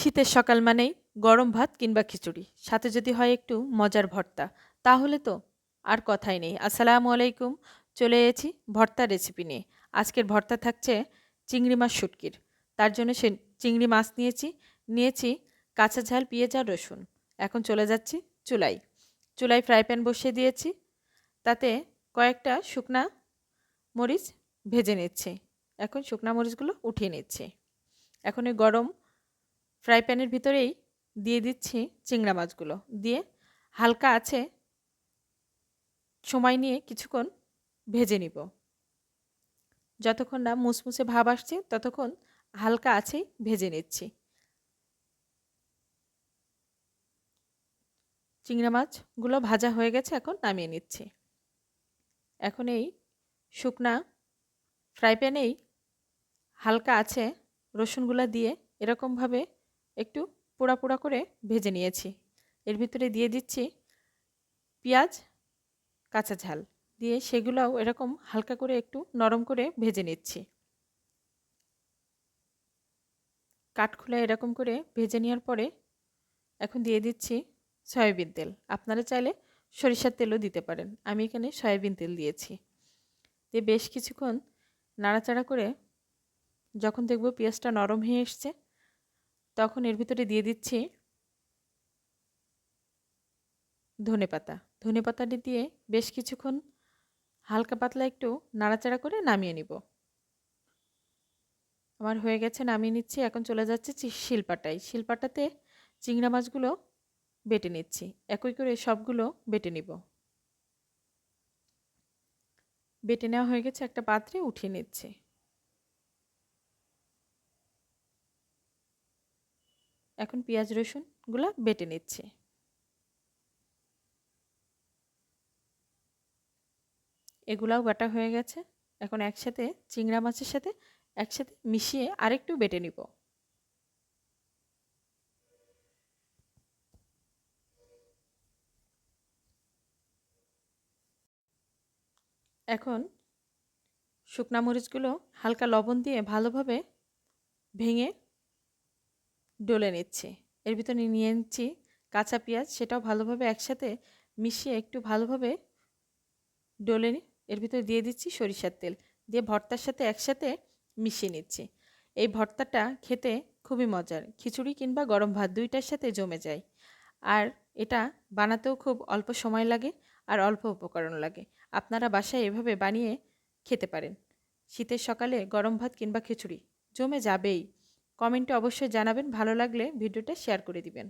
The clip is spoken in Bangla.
শীতের সকাল মানেই গরম ভাত কিংবা খিচুড়ি। সাথে যদি হয় একটু মজার ভর্তা। তাহলে তো আর কথাই নেই। আসসালামু আলাইকুম। চলে এসেছি ভর্তা রেসিপি নিয়ে। আজকের ভর্তা থাকছে চিংড়ি মাছ শুটকির। তার জন্য সে চিংড়ি মাছ নিয়েছি। নিয়েছি কাঁচা ঝাল, পেঁয়াজ আর রসুন। এখন চলে যাচ্ছি চুলাই চুলাই ফ্রাই প্যান বসিয়ে দিয়েছি। তাতে কয়েকটা শুকনা মরিচ ভেজে নিচ্ছি। এখন শুকনা মরিচগুলো উঠিয়ে নিচ্ছি। এখন ওই গরম ফ্রাই প্যানের ভিতরেই দিয়ে দিচ্ছি চিংড়া মাছগুলো। দিয়ে হালকা আছে সময় নিয়ে কিছুক্ষণ ভেজে নিব। যতক্ষণ না মুসমুসে ভাব আসছে, ততক্ষণ হালকা আছেই ভেজে নিচ্ছি। চিংড়া মাছগুলো ভাজা হয়ে গেছে, এখন নামিয়ে নিচ্ছি। এখন এই শুকনা ফ্রাই প্যানেই হালকা আছে রসুনগুলো দিয়ে এরকমভাবে একটু পোড়া পোড়া করে ভেজে নিয়েছি। এর ভিতরে দিয়ে দিচ্ছি পেঁয়াজ, কাঁচা ঝাল। দিয়ে সেগুলোও এরকম হালকা করে একটু নরম করে ভেজে নিচ্ছি। কাঠখোলা এরকম করে ভেজে নেওয়ার পরে এখন দিয়ে দিচ্ছি সয়াবিন তেল। আপনারা চাইলে সরিষার তেলও দিতে পারেন। আমি এখানে সয়াবিন তেল দিয়েছি। দিয়ে বেশ কিছুক্ষণ নাড়াচাড়া করে যখন দেখব পেঁয়াজটা নরম হয়ে এসছে তখন এর ভিতরে দিয়ে দিচ্ছি ধনে পাতা। ধনে পাতাটি দিয়ে বেশ কিছুক্ষণ হালকা পাতলা একটু নাড়াচাড়া করে নামিয়ে নিব। আমার হয়ে গেছে, নামিয়ে নিচ্ছি। এখন চলে যাচ্ছে শিলপাটায়। শিলপাটাতে চিংড়া মাছগুলো বেটে নিচ্ছি। একই করে সবগুলো বেটে নিব। বেটে নেওয়া হয়ে গেছে, একটা পাত্রে উঠিয়ে নিচ্ছে। এখন পেঁয়াজ রসুনগুলো বেটে নিচ্ছে। এগুলাও বাটা হয়ে গেছে। এখন একসাথে চিংড়া মাছের সাথে একসাথে মিশিয়ে আরেকটু বেটে নিব। এখন শুকনা মরিচগুলো হালকা লবণ দিয়ে ভালোভাবে ভেঙে ডলে নিচ্ছি। এর ভিতরে নিয়ে নিচ্ছি কাঁচা পেঁয়াজ, সেটাও ভালোভাবে একসাথে মিশিয়ে একটু ভালোভাবে ডলে এর ভিতরে দিয়ে দিচ্ছি সরিষার তেল, দিয়ে ভর্তার সাথে একসাথে মিশিয়ে নিচ্ছি। এই ভর্তাটা খেতে খুবই মজার, খিচুড়ি কিংবা গরম ভাত দুইটার সাথে জমে যায়। আর এটা বানাতেও খুব অল্প সময় লাগে আর অল্প উপকরণ লাগে। আপনারা বাসায় এভাবে বানিয়ে খেতে পারেন। শীতের সকালে গরম ভাত কিংবা খিচুড়ি জমে যাবেই। কমেন্টে অবশ্যই জানাবেন ভালো লাগলে ভিডিওটা শেয়ার করে দিবেন।